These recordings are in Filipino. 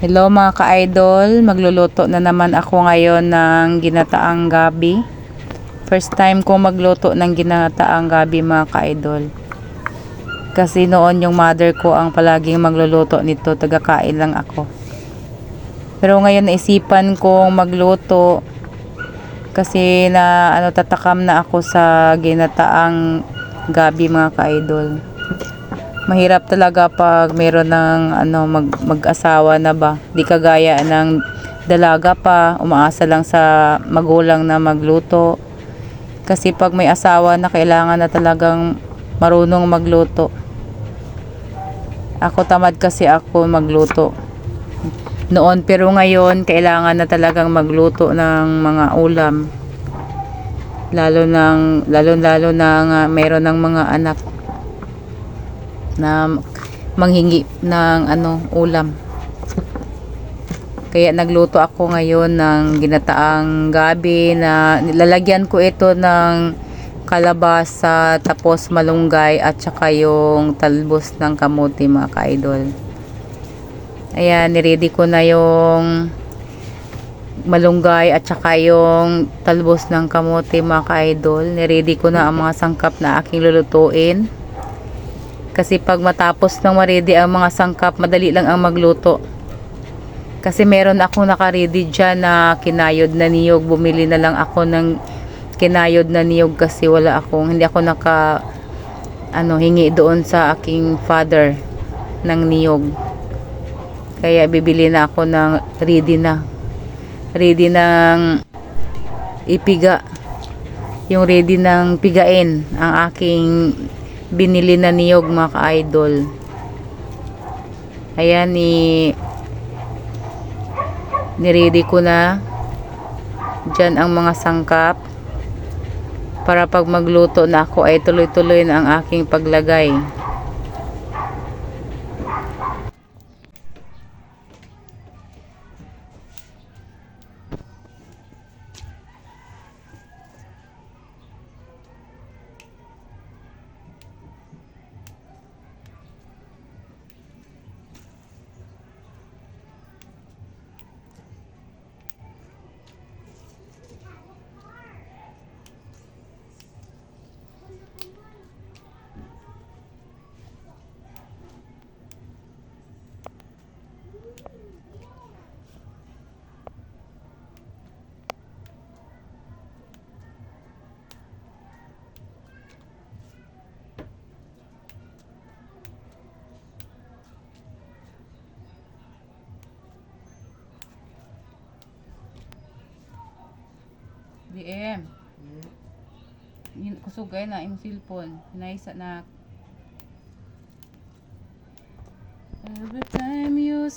Hello mga ka-idol, magluluto na naman ako ngayon ng ginataang gabi. First time ko magluto ng ginataang gabi mga ka-idol. Kasi noon yung mother ko ang palaging magluluto nito, tagakain lang ako. Pero ngayon naisipan kong magluto kasi na ano tatakam na ako sa ginataang gabi mga ka-idol mahirap talaga pag meron ng ano mag, mag-asawa na ba. Di kagaya ng dalaga pa, umaasa lang sa magulang na magluto. Kasi pag may asawa na kailangan na talagang marunong magluto. Ako tamad kasi ako magluto. Noon pero ngayon kailangan na talagang magluto ng mga ulam. Lalo nang lalo lalo na nga mayroon ng mga anak na manghingi ng ano ulam. Kaya nagluto ako ngayon ng ginataang gabi na nilalagyan ko ito ng kalabasa tapos malunggay at saka yung talbos ng kamuti mga ka-idol. Ayan, niready ko na yung malunggay at saka yung talbos ng kamote mga ka-idol. Niready ko na ang mga sangkap na aking lulutuin. Kasi pag matapos ng ma-ready ang mga sangkap, madali lang ang magluto. Kasi meron ako naka-ready dyan na kinayod na niyog. Bumili na lang ako ng kinayod na niyog kasi wala akong, hindi ako naka ano, hingi doon sa aking father ng niyog. Kaya bibili na ako ng ready na. Ready ng ipiga. Yung ready ng pigain ang aking binili na niyog mga ka-idol. Ayan, ni niready ko na dyan ang mga sangkap para pag magluto na ako ay tuloy-tuloy na ang aking paglagay. DM. Yun, kusugay na imong cellphone. Hinaisa na. Every time you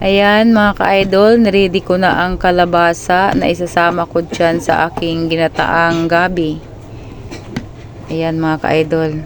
Ayan mga ka-idol, niready ko na ang kalabasa na isasama ko dyan sa aking ginataang gabi. Ayan mga ka-idol.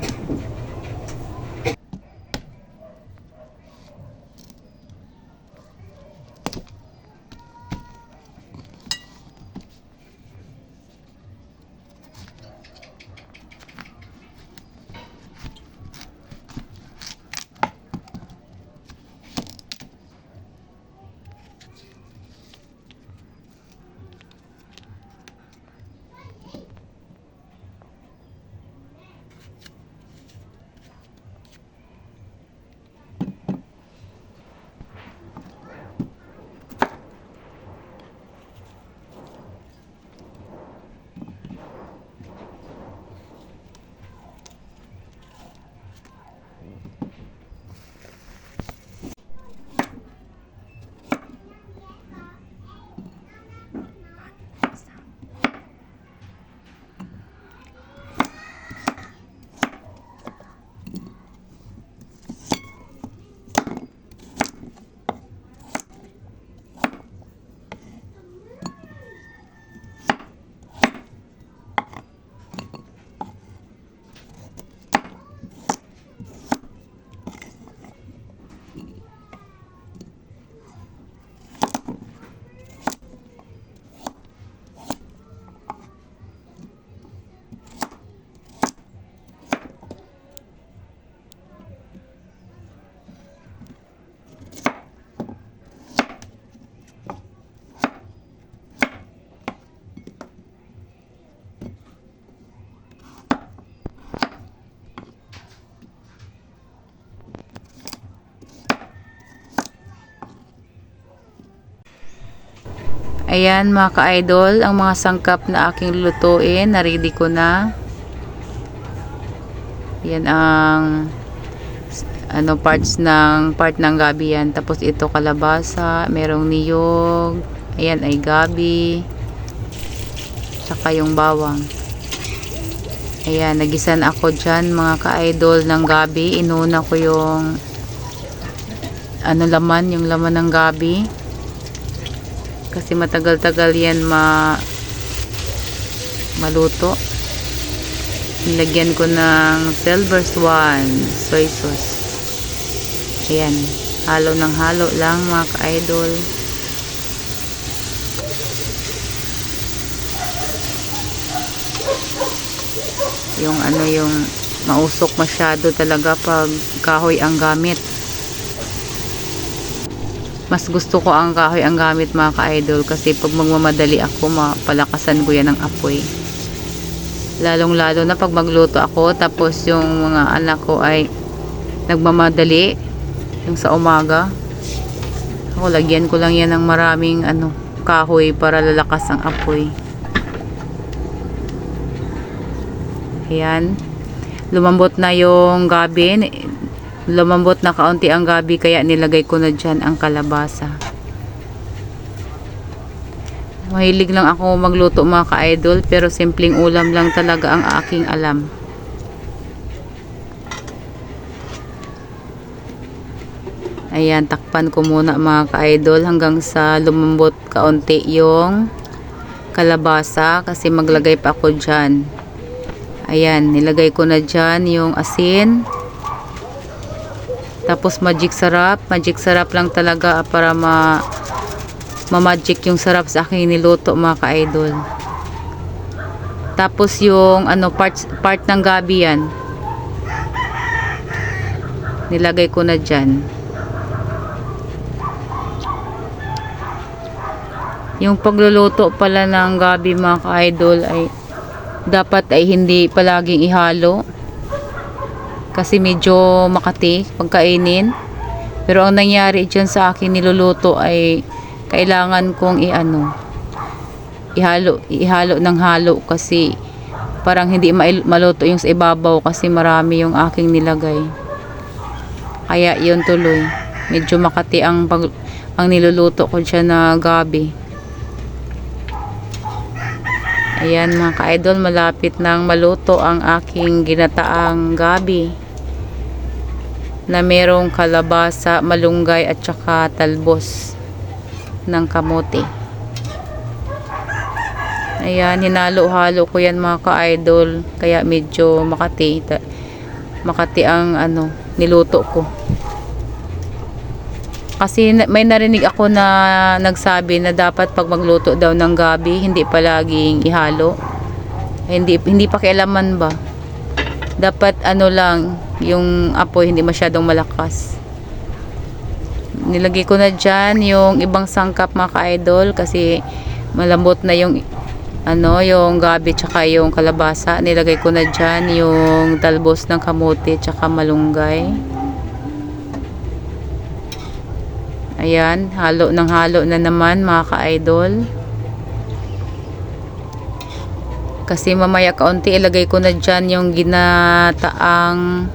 Ayan mga ka-idol, ang mga sangkap na aking lulutuin, na-ready ko na. Yan ang ano parts ng part ng gabi yan. Tapos ito kalabasa, merong niyog, ayan ay gabi, tsaka yung bawang. Ayan, nagisan ako dyan mga ka-idol ng gabi. Inuna ko yung ano laman, yung laman ng gabi. Kasi matagal-tagal yan ma maluto. Nilagyan ko ng silver swan soy sauce. Ayan, halo ng halo lang mga ka-idol. Yung ano yung mausok masyado talaga pag kahoy ang gamit. Mas gusto ko ang kahoy ang gamit mga ka-idol kasi pag magmamadali ako mapalakasan ko yan ng apoy. Lalong lalo na pag magluto ako tapos yung mga anak ko ay nagmamadali yung sa umaga. Ako lagyan ko lang yan ng maraming ano kahoy para lalakas ang apoy. Ayan. Lumambot na yung gabi. Lumambot na kaunti ang gabi kaya nilagay ko na dyan ang kalabasa. Mahilig lang ako magluto mga ka-idol pero simpleng ulam lang talaga ang aking alam. Ayan, takpan ko muna mga ka-idol hanggang sa lumambot kaunti yung kalabasa kasi maglagay pa ako dyan. Ayan, nilagay ko na dyan yung asin. Tapos magic sarap. Magic sarap lang talaga para ma ma-magic yung sarap sa aking niluto mga ka-idol. Tapos yung ano part, part ng gabi yan. Nilagay ko na dyan. Yung pagluluto pala ng gabi mga ka-idol ay dapat ay hindi palaging ihalo kasi medyo makati pagkainin. Pero ang nangyari dyan sa akin niluluto ay kailangan kong iano ihalo, ihalo ng halo kasi parang hindi maluto yung sa ibabaw kasi marami yung aking nilagay. Kaya yun tuloy. Medyo makati ang, pag, ang niluluto ko dyan na gabi. Ayan mga ka-idol, malapit nang maluto ang aking ginataang gabi na merong kalabasa, malunggay at saka talbos ng kamote. Ayan, hinalo-halo ko yan mga ka-idol kaya medyo makati makati ang ano, niluto ko. Kasi may narinig ako na nagsabi na dapat pag magluto daw ng gabi, hindi palaging ihalo. Hindi hindi pa kailaman ba? Dapat ano lang, yung apoy hindi masyadong malakas. Nilagay ko na dyan yung ibang sangkap mga ka-idol kasi malambot na yung ano, yung gabi tsaka yung kalabasa. Nilagay ko na dyan yung talbos ng kamote tsaka malunggay. Ayan, halo ng halo na naman mga ka-idol. Kasi mamaya kaunti ilagay ko na dyan yung ginataang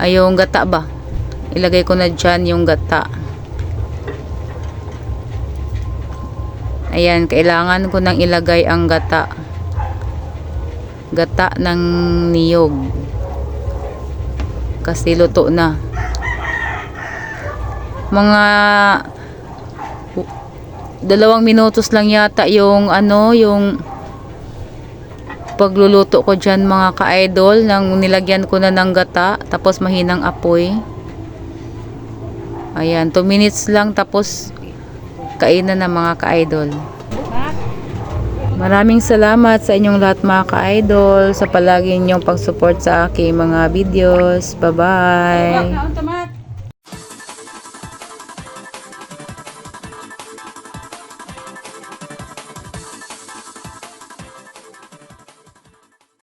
ay yung gata ba? Ilagay ko na dyan yung gata. Ayan, kailangan ko nang ilagay ang gata. Gata ng niyog. Kasi luto na mga dalawang minutos lang yata yung ano yung pagluluto ko dyan mga ka-idol nang nilagyan ko na ng gata tapos mahinang apoy. Ayan 2 minutes lang tapos kainan na mga ka-idol. Maraming salamat sa inyong lahat mga ka-idol sa palagi ninyong pag-support sa aking mga videos. Bye bye